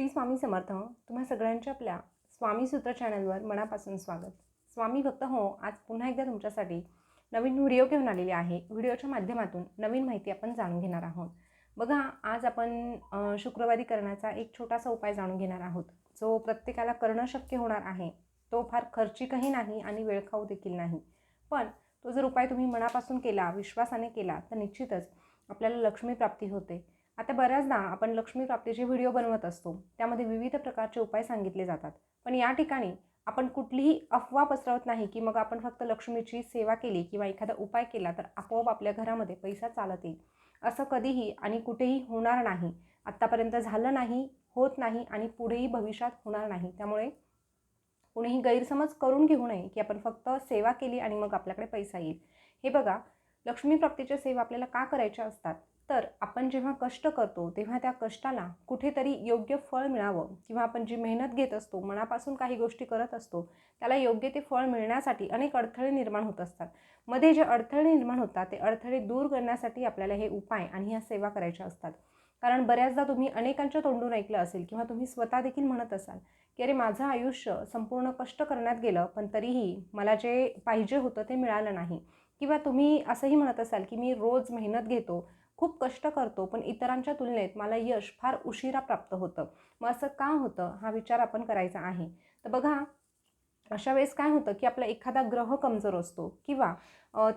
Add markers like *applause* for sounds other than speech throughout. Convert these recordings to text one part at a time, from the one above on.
श्री स्वामी समर्थ तुम्हा सगळ्यांच्या आपल्या स्वामी सूत्र चॅनलवर मनापासून स्वागत. स्वामी भक्त हो आज पुन्हा एकदा तुमच्यासाठी नवीन व्हिडिओ घेऊन आलेली आहे. व्हिडिओच्या माध्यमातून नवीन माहिती आपण जाणून घेणार आहोत. बघा आज आपण शुक्रवारी करण्याचा एक छोटासा उपाय जाणून घेणार आहोत. जो प्रत्येकाला करणं शक्य होणार आहे तो फार खर्चिकही नाही आणि वेळखाऊ देखील नाही. पण तो जर उपाय तुम्ही मनापासून केला विश्वासाने केला तर निश्चितच आपल्याला लक्ष्मी प्राप्ती होते. आता बऱ्याचदा आपण लक्ष्मी प्राप्तीचे व्हिडिओ बनवत असतो. त्यामध्ये विविध प्रकारचे उपाय सांगितले जातात. पण या ठिकाणी आपण कुठलीही अफवा पसरवत नाही की मग आपण फक्त लक्ष्मीची सेवा केली किंवा एखादा उपाय केला तर आपोआप आपल्या घरामध्ये पैसा चालत येईल. असं कधीही आणि कुठेही होणार नाही. आत्तापर्यंत झालं नाही होत नाही आणि पुढेही भविष्यात होणार नाही. त्यामुळे कुणीही गैरसमज करून घेऊ नये की आपण फक्त सेवा केली आणि मग आपल्याकडे पैसा येईल. हे बघा लक्ष्मी प्राप्तीच्या सेवा आपल्याला का करायच्या असतात? तर आपण जेव्हा कष्ट करतो तेव्हा त्या कष्टाला कुठेतरी योग्य फळ मिळावं किंवा आपण जी मेहनत घेत असतो मनापासून काही गोष्टी करत असतो त्याला योग्य ते फळ मिळण्यासाठी अनेक अडथळे निर्माण होत असतात. मध्ये जे अडथळे निर्माण होतात ते अडथळे दूर करण्यासाठी आपल्याला हे उपाय आणि ह्या सेवा करायच्या असतात. कारण बऱ्याचदा तुम्ही अनेकांच्या तोंडून ऐकलं असेल किंवा तुम्ही स्वतः देखील म्हणत असाल की अरे माझं आयुष्य संपूर्ण कष्ट करण्यात गेलं पण तरीही मला जे पाहिजे होतं ते मिळालं नाही. किंवा तुम्ही असंही म्हणत असाल की मी रोज मेहनत घेतो खूप कष्ट करतो पण इतरांच्या तुलनेत मला यश फार उशिरा प्राप्त होतं. मग असं का होतं? हा विचार आपण करायचा आहे. तर बघा अशा वेळेस काय होतं की आपला एखादा ग्रह कमजोर असतो किंवा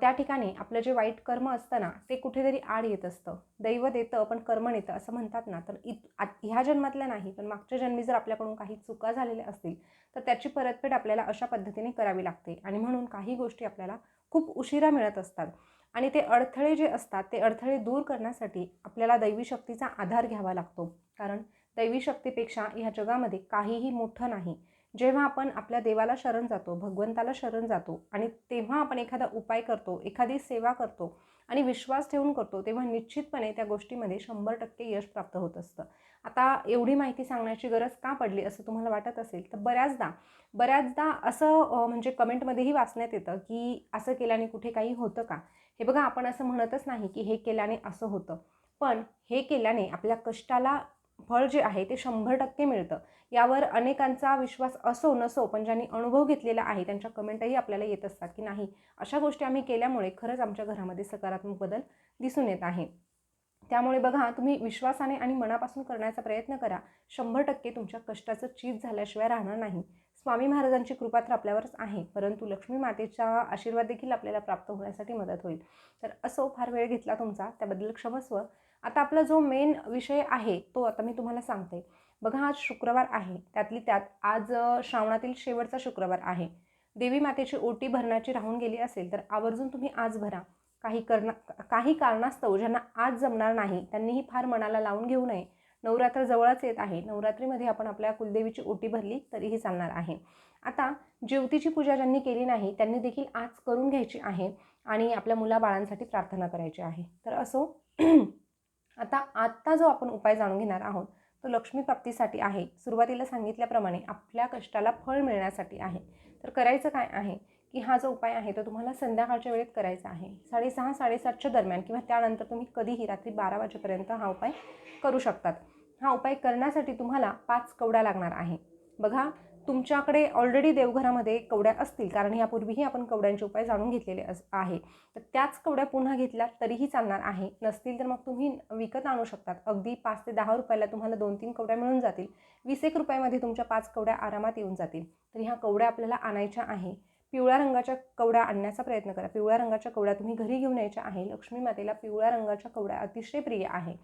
त्या ठिकाणी आपलं जे वाईट कर्म असतं ना ते कुठेतरी आड येत असतं. दैव देतं पण कर्म नेतं असं म्हणतात ना. तर इत ह्या जन्मातल्या नाही पण मागच्या जन्मी जर आपल्याकडून काही चुका झालेल्या असतील तर त्याची परतफेड आपल्याला अशा पद्धतीने करावी लागते. आणि म्हणून काही गोष्टी आपल्याला खूप उशिरा मिळत असतात. आणि ते अडथळे जे असतात ते अडथळे दूर करण्यासाठी आपल्याला दैवी शक्तीचा आधार घ्यावा लागतो. कारण दैवी शक्तीपेक्षा ह्या जगामध्ये काहीही मोठं नाही. जेव्हा आपण आपल्या देवाला शरण जातो भगवंताला शरण जातो आणि तेव्हा आपण एखादा उपाय करतो एखादी सेवा करतो आणि विश्वास ठेवून करतो तेव्हा निश्चितपणे त्या गोष्टीमध्ये शंभर टक्के यश प्राप्त होत असतं. आता एवढी माहिती सांगण्याची गरज का पडली असं तुम्हाला वाटत असेल तर बऱ्याचदा बऱ्याचदा असं म्हणजे कमेंटमध्येही वाचण्यात येतं की असं केल्याने कुठे काही होतं का? हे बघा आपण असं म्हणतच नाही की हे केल्याने असं होतं. पण हे केल्याने आपल्या कष्टाला फळ जे आहे ते शंभर टक्के मिळतं. यावर अनेकांचा विश्वास असो नसो पण ज्यांनी अनुभव घेतलेला आहे त्यांच्या कमेंटही आपल्याला येत असतात की नाही. अशा गोष्टी आम्ही केल्यामुळे खरंच आमच्या घरामध्ये सकारात्मक बदल दिसून येत आहे. त्यामुळे बघा तुम्ही विश्वासाने आणि मनापासून करण्याचा प्रयत्न करा. शंभर टक्के तुमच्या कष्टाचं चीज झाल्याशिवाय राहणार नाही. स्वामी महाराजांची कृपा तर आपल्यावरच आहे परंतु लक्ष्मी मातेचा आशीर्वाद देखील आपल्याला प्राप्त होण्यासाठी मदत होईल. तर असो फार वेळ घेतला तुमचा त्याबद्दल क्षमस्व. आता आपला जो मेन विषय आहे तो आता मी तुम्हाला सांगते. बघा आज शुक्रवार आहे त्यातली त्यात आज श्रावणातील शेवटचा शुक्रवार आहे. देवी मातेची ओटी भरण्याची राहून गेली असेल तर आवर्जून तुम्ही आज भरा. काही करणा काही कारणास्तव ज्यांना आज जमणार नाही त्यांनीही फार मनाला लावून घेऊ नये. नवरात्र जवळच येत आहे. नवरात्रीमध्ये आपण आपल्या कुलदेवीची ओटी भरली तरीही चालणार आहे. आता ज्योतीची पूजा ज्यांनी केली नाही त्यांनी देखील आज करून घ्यायची आहे आणि आपल्या मुलाबाळांसाठी प्रार्थना करायची आहे. तर असो *clears throat* आता आत्ता जो आपण उपाय जाणून घेणार आहोत तो लक्ष्मी प्राप्तीसाठी आहे. सुरुवातीला सांगितल्याप्रमाणे आपल्या कष्टाला फळ मिळण्यासाठी आहे. तर करायचं काय आहे? की हा जो उपाय आहे तो तुम्हाला संध्याकाळच्या वेळेत करायचा आहे. साडेसहा साडेसातच्या दरम्यान किंवा त्यानंतर तुम्ही कधीही रात्री बारा वाजेपर्यंत हा उपाय करू शकतात. हा उपाय करण्यासाठी तुम्हाला पाच कवड्या लागणार आहे. बघा तुमच्याकडे ऑलरेडी देवघरामध्ये कवड्या असतील कारण यापूर्वीही आपण कवड्यांचे उपाय जाणून घेतलेले अस आहे. तर त्याच कवड्या पुन्हा घेतल्या तरीही चालणार आहे. नसतील तर मग तुम्ही विकत आणू शकतात. अगदी पाच ते दहा रुपयाला तुम्हाला दोन तीन कवड्या मिळून जातील. वीस एक रुपयामध्ये तुमच्या पाच कवड्या आरामात येऊन जातील. तर ह्या कवड्या आपल्याला आणायच्या आहे. पिवळ्या रंगाच्या कवड्या आणण्याचा प्रयत्न करा. पिवळ्या रंगाच्या कवड्या तुम्ही घरी घेऊन यायच्या आहे. लक्ष्मी मातेला पिवळ्या रंगाच्या कवड्या अतिशय प्रिय आहे.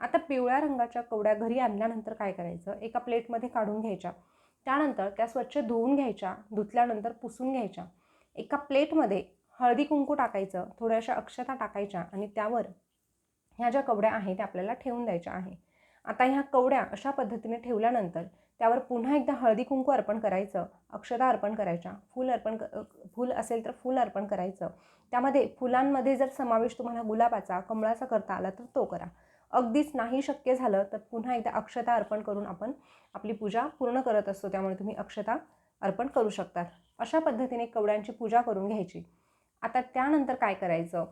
आता पिवळ्या रंगाच्या कवड्या घरी आणल्यानंतर काय करायचं? एका प्लेटमध्ये काढून घ्यायच्या. त्यानंतर त्या स्वच्छ धुवून घ्यायच्या. धुतल्यानंतर पुसून घ्यायच्या. एका प्लेटमध्ये हळदी कुंकू टाकायचं. थोड्याशा अक्षता टाकायच्या आणि त्यावर ह्या ज्या कवड्या आहेत त्या आपल्याला ठेवून द्यायच्या आहे. आता ह्या कवड्या अशा पद्धतीने ठेवल्यानंतर त्यावर पुन्हा एकदा हळदी कुंकू अर्पण करायचं अक्षता अर्पण करायच्या फूल अर्पण क फूल असेल तर फूल अर्पण करायचं. त्यामध्ये फुलांमध्ये जर समावेश तुम्हाला गुलाबाचा कमळाचा करता आला तर तो करा. अगदीच नाही शक्य झालं तर पुन्हा एकदा अक्षता अर्पण करून आपण आपली पूजा पूर्ण करत असतो त्यामुळे तुम्ही अक्षता अर्पण करू शकतात. अशा पद्धतीने कवड्यांची पूजा करून घ्यायची. आता त्यानंतर काय करायचं?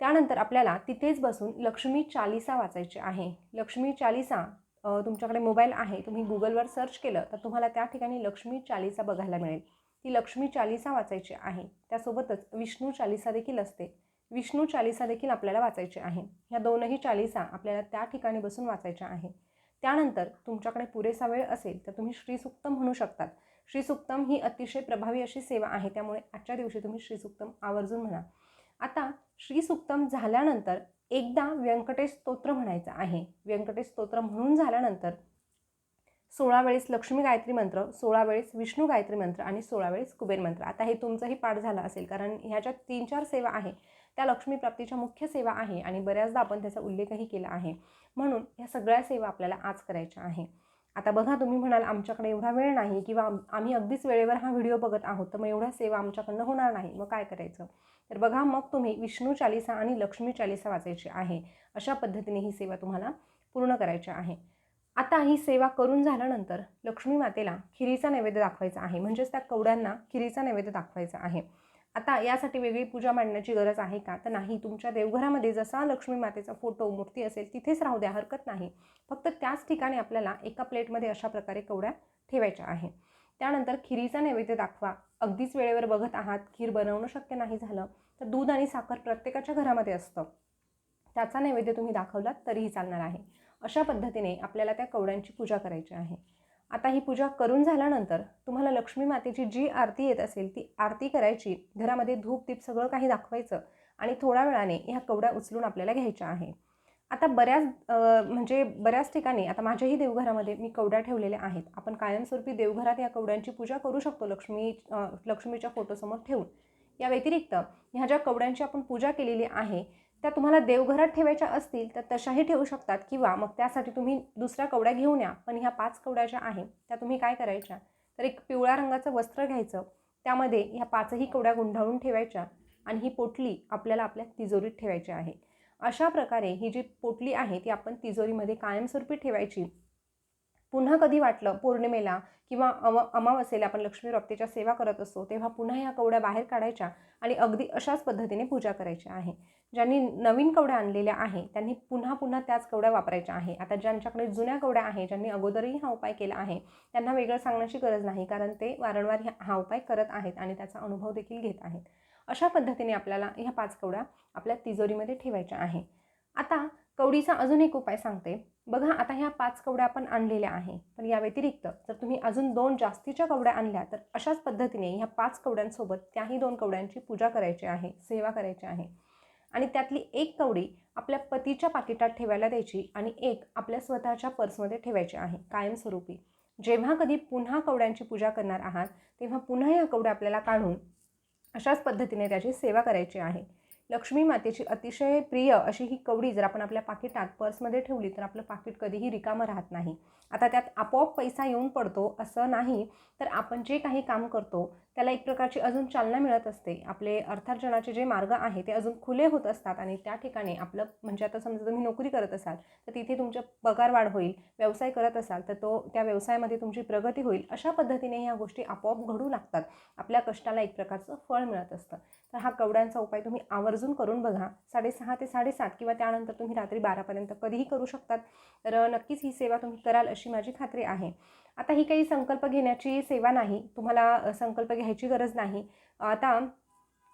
त्यानंतर आपल्याला तिथेच बसून लक्ष्मी चालिसा वाचायची आहे. लक्ष्मी चालिसा तुमच्याकडे मोबाईल आहे तुम्ही गुगलवर सर्च केलं तर तुम्हाला त्या ठिकाणी लक्ष्मी चालिसा बघायला मिळेल. ती लक्ष्मी चालिसा वाचायची आहे. त्यासोबतच विष्णू चालिसा देखील असते. विष्णू चालिसा देखील आपल्याला वाचायची आहे. ह्या दोनही चालिसा आपल्याला त्या ठिकाणी बसून वाचायच्या आहे. त्यानंतर तुमच्याकडे पुरेसा वेळ असेल तर तुम्ही श्रीसुक्तम म्हणू शकतात. श्रीसुक्तम ही अतिशय प्रभावी अशी सेवा आहे त्यामुळे आजच्या दिवशी तुम्ही श्रीसुक्तम आवर्जून म्हणा. आता श्रीसुक्तम झाल्यानंतर एकदा व्यंकटेश स्तोत्र म्हणायचं आहे. व्यंकटेश स्तोत्र म्हणून झाल्यानंतर सोळा वेळेस लक्ष्मी गायत्री मंत्र सोळा वेळेस विष्णू गायत्री मंत्र आणि सोळा वेळेस कुबेर मंत्र. आता हे तुमचंही पाठ झालं असेल कारण ह्याच्या तीन चार सेवा आहे. त्या लक्ष्मी प्राप्तीच्या मुख्य सेवा आहे आणि बऱ्याचदा आपण त्याचा उल्लेखही केला आहे. म्हणून ह्या सगळ्या सेवा आपल्याला आज करायच्या आहे. आता बघा तुम्ही म्हणाल आमच्याकडे एवढा वेळ नाही किंवा आम्ही अगदीच वेळेवर हा व्हिडिओ बघत आहोत तर मग एवढ्या सेवा आमच्याकडनं होणार नाही. मग काय करायचं? तर बघा मग तुम्ही विष्णू चालिसा आणि लक्ष्मी चालिसा वाचायची आहे. अशा पद्धतीने ही सेवा तुम्हाला पूर्ण करायची आहे. आता ही सेवा करून झाल्यानंतर लक्ष्मी मातेला खिरीचा नैवेद्य दाखवायचा आहे. म्हणजेच त्या कवड्यांना खिरीचा नैवेद्य दाखवायचा आहे. आता यासाठी वेगळी पूजा मांडण्याची गरज आहे का? तर नाही तुमच्या देवघरामध्ये जसा लक्ष्मी मातेचा फोटो मूर्ती असेल तिथेच राहू द्या हरकत नाही. फक्त त्याच ठिकाणी आपल्याला एका प्लेटमध्ये अशा प्रकारे कवड्या ठेवायच्या आहे त्यानंतर खिरीचा नैवेद्य दाखवा. अगदीच वेळेवर बघत आहात खीर बनवणं शक्य नाही झालं तर दूध आणि साखर प्रत्येकाच्या घरामध्ये असतं. त्याचा नैवेद्य तुम्ही दाखवलात तरीही चालणार आहे. अशा पद्धतीने आपल्याला त्या कवड्यांची पूजा करायची आहे. आता ही पूजा करून झाल्यानंतर तुम्हाला लक्ष्मी मातेची जी आरती येत असेल ती आरती करायची घरामध्ये धूप दीप सगळं काही दाखवायचं आणि थोड्या वेळाने ह्या कवड्या उचलून आपल्याला घ्यायच्या आहे आता बऱ्याच म्हणजे बऱ्याच ठिकाणी आता माझ्याही देवघरामध्ये मी कवड्या ठेवलेल्या आहेत. आपण कायमस्वरूपी देवघरात या कवड्यांची पूजा करू शकतो लक्ष्मी लक्ष्मीच्या फोटोसमोर ठेवून. या व्यतिरिक्त ह्या ज्या कवड्यांची आपण पूजा केलेली आहे त्या तुम्हाला देवघरात ठेवायच्या असतील तर तशाही ठेवू शकतात. किंवा मग त्यासाठी तुम्ही दुसऱ्या कवड्या घेऊन या पण ह्या पाच कवड्या ज्या आहेत त्या तुम्ही काय करायच्या? तर एक पिवळ्या रंगाचं वस्त्र घ्यायचं. त्यामध्ये ह्या पाचही कवड्या गुंडाळून ठेवायच्या आणि ही पोटली आपल्याला आपल्या तिजोरीत ठेवायची आहे. अशा प्रकारे ही जी पोटली आहे ती आपण तिजोरीमध्ये कायमस्वरूपी ठेवायची. पुन्हा कधी वाटलं पौर्णिमेला किंवा अम अमावस्येला आपण लक्ष्मी रप्तेच्या सेवा करत असतो तेव्हा पुन्हा ह्या कवड्या बाहेर काढायच्या आणि अगदी अशाच पद्धतीने पूजा करायची आहे. ज्यांनी नवीन कवड्या आणलेल्या आहे त्यांनी पुन्हा पुन्हा त्याच कवड्या वापरायच्या आहे. आता ज्यांच्याकडे जुन्या कवड्या आहे ज्यांनी अगोदरही हा उपाय केला आहे त्यांना वेगळं सांगण्याची गरज नाही कारण ते वारंवार ह्या- हा उपाय करत आहेत आणि त्याचा अनुभव देखील घेत आहेत. अशा पद्धतीने आपल्याला ह्या पाच कवड्या आपल्या तिजोरीमध्ये ठेवायच्या आहे. आता कवडीचा अजून एक उपाय सांगते. बघा आता ह्या पाच कवड्या आपण आणलेल्या आहे. पण या व्यतिरिक्त जर तुम्ही अजून दोन जास्तीच्या कवड्या आणल्या तर अशाच पद्धतीने ह्या पाच कवड्यांसोबत त्याही दोन कवड्यांची पूजा करायची आहे सेवा करायची आहे. आणि त्यातली एक कवडी आपल्या पतीच्या पाकिटात ठेवायला द्यायची आणि एक आपल्या स्वतःच्या पर्समध्ये ठेवायची आहे कायमस्वरूपी. जेव्हा कधी पुन्हा कवड्यांची पूजा करणार आहात तेव्हा पुन्हा या कवड्या आपल्याला काढून अशाच पद्धतीने त्याची सेवा करायची आहे. लक्ष्मी मातेची अतिशय प्रिय अशी ही कवडी जर आपण आपल्या पाकिटात पर्समध्ये ठेवली तर आपलं पाकिट कधीही रिकामं राहत नाही. आता त्यात आपोआप पैसा येऊन पडतो असं नाही तर आपण जे काही काम करतो त्याला एक प्रकारची अजून चालना मिळत असते. आपले अर्थार्जनाचे जे मार्ग आहे ते अजून खुले होत असतात आणि त्या ठिकाणी आपलं म्हणजे आता समजा तुम्ही नोकरी करत असाल तर तिथे तुमच्या पगार वाढ होईल व्यवसाय करत असाल तर तो त्या व्यवसायामध्ये तुमची प्रगती होईल अशा पद्धतीने ह्या गोष्टी आपोआप घडू लागतात. आपल्या कष्टाला एक प्रकारचं फळ मिळत असतं. तर हा कवड्यांचा उपाय तुम्ही आवर्जून करून बघा. साडेसहा ते साडेसात किंवा त्यानंतर तुम्ही रात्री बारापर्यंत कधीही करू शकतात. तर नक्कीच ही सेवा तुम्ही कराल अशी माझी खात्री आहे. आता ही काही संकल्प घेण्याची सेवा नाही तुम्हाला संकल्प घ्यायची गरज नाही. आता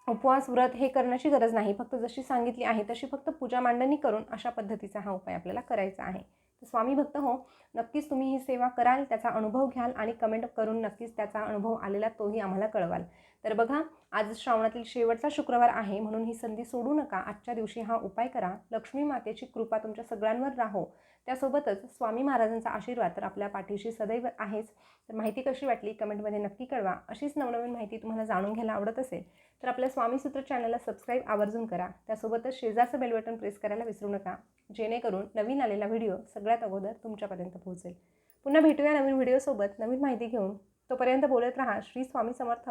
उपवास व्रत हे करण्याची गरज नाही. फक्त जशी सांगितली आहे तशी फक्त पूजा मांडणी करून अशा पद्धतीचा हा उपाय आपल्याला करायचा आहे. तर स्वामी भक्त हो नक्कीच तुम्ही ही सेवा कराल त्याचा अनुभव घ्याल आणि कमेंट करून नक्कीच त्याचा अनुभव आलेला तोही आम्हाला कळवाल. तर बघा आज श्रावणातील शेवटचा शुक्रवार आहे म्हणून ही संधी सोडू नका. आजच्या दिवशी हा उपाय करा. लक्ष्मी मातेची कृपा तुमच्या सगळ्यांवर राहो. त्यासोबतच स्वामी महाराजांचा आशीर्वाद तर आपल्या पाठीशी सदैव आहेच. तर माहिती कशी वाटली? कमेंटमध्ये नक्की कळवा. अशीच नवनवीन माहिती तुम्हाला जाणून घ्यायला आवडत असेल तर आपल्या स्वामी सूत्र चॅनलला सबस्क्राईब आवर्जून करा. त्यासोबतच शेजारचं बेल बटन प्रेस करायला विसरू नका जेणेकरून नवीन आलेला व्हिडिओ सगळ्यात अगोदर तुमच्यापर्यंत पोहोचेल. पुन्हा भेटूया नवीन व्हिडिओसोबत. नवीन माहिती घेऊन तोपर्यंत बोलत राहा. श्री स्वामी समर्थ.